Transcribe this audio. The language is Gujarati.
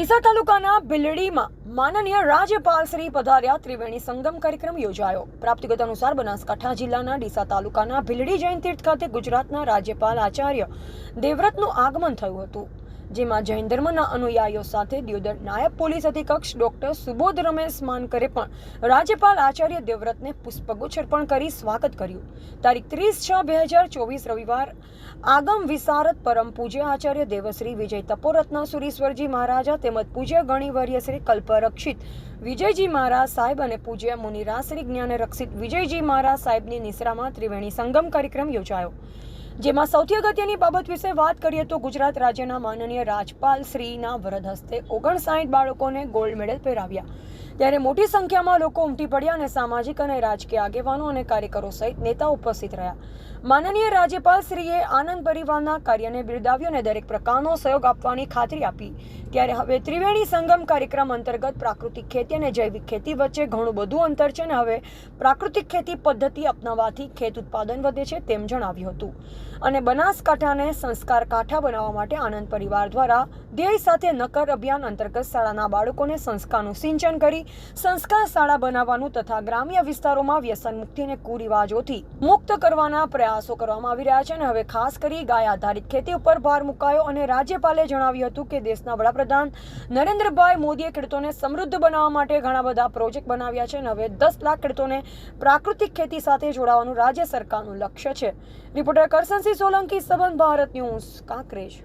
ડીસા તાલુકાના બિલડીમાં માનનીય રાજ્યપાલ શ્રી પધાર્યા ત્રિવેણી સંગમ કાર્યક્રમ યોજાયો. પ્રાપ્તિગત અનુસાર બનાસકાંઠા જિલ્લાના ડીસા તાલુકાના ભીલડી જૈન તીર્થ ખાતે ગુજરાતના રાજ્યપાલ આચાર્ય દેવવ્રતનું આગમન થયું હતું. જેમાં જૈન ધર્મના અનુયાયીઓ સાથે દિયોદર નાયબ પોલીસ અધિકક્ષ ડોક્ટર સુબોધ રમેશ માનકરે પણ રાજ્યપાલ આચાર્ય દેવવ્રતને પુષ્પગુચ્છ કરી સ્વાગત કર્યું. તારીખ ત્રીસ છ બે હજાર ચોવીસ રવિવાર આગમ વિસારત પરમ પૂજ્ય આચાર્ય દેવશ્રી વિજય તપોરત્ન સુરીશ્વરજી મહારાજા તેમજ પૂજ્ય ગણિવર્ય શ્રી કલ્પરક્ષિત વિજયજી મહારાજ સાહેબ અને પૂજ્ય મુનિરાજ શ્રી જ્ઞાન રક્ષિત વિજયજી મહારાજ સાહેબની નિશ્રામાં ત્રિવેણી સંગમ કાર્યક્રમ યોજાયો. જેમાં સૌથી અગત્યની બાબત વિશે વાત કરીએ તો ગુજરાત રાજ્યના માનનીય રાજપાલ શ્રીના વરદ હસ્તે ઓગણસાઠ બાળકોને ગોલ્ડ મેડલ પહેરાવ્યા. ત્યારે મોટી સંખ્યામાં લોકો ઉમટી પડ્યા અને સામાજિક અને રાજકીય આગેવાનો અને કાર્યકરો સહિત નેતા ઉપસ્થિત રહ્યા. માનનીય રાજ્યપાલ શ્રીએ આનંદ પરિવારના કાર્યને બિરદાવ્યું અને દરેક પ્રકારનો સહયોગ આપવાની ખાતરી આપી. ત્યારે હવે ત્રિવેણી સંગમ કાર્યક્રમ અંતર્ગત પ્રાકૃતિક ખેતી અને જૈવિક ખેતી વચ્ચે ઘણું બધું અંતર છે અને હવે પ્રાકૃતિક ખેતી પદ્ધતિ અપનાવવાથી ખેત ઉત્પાદન વધે છે તેમ જણાવ્યું હતું. અને બનાસકાંઠાને સંસ્કાર કાંઠા બનાવવા માટે આનંદ પરિવાર દ્વારા ધ્યેય સાથે નકર અભિયાન અંતર્ગત શાળાના બાળકોને સંસ્કારનું સિંચન કરી, સંસ્કાર શાળા બનાવવાનું તથા ગ્રામ્ય વિસ્તારોમાં વ્યસન મુક્તિ અને કુરિવાજોથી મુક્ત કરવાના પ્રયાસો કરવામાં આવી રહ્યા છે અને હવે ખાસ કરી ગાય આધારિત ખેતી ઉપર ભાર મુકાયો અને રાજ્યપાલે જણાવ્યું હતું કે દેશના વડાપ્રધાન નરેન્દ્રભાઈ મોદીએ ખેડૂતોને સમૃદ્ધ બનાવવા માટે ઘણા બધા પ્રોજેક્ટ બનાવ્યા છે અને હવે દસ લાખ ખેડૂતોને પ્રાકૃતિક ખેતી સાથે જોડાવાનું રાજ્ય સરકારનું લક્ષ્ય છે. રિપોર્ટર કરસનસિંહ સોલંકી સંબંધ ભારત ન્યૂઝ, કાંકરેજ.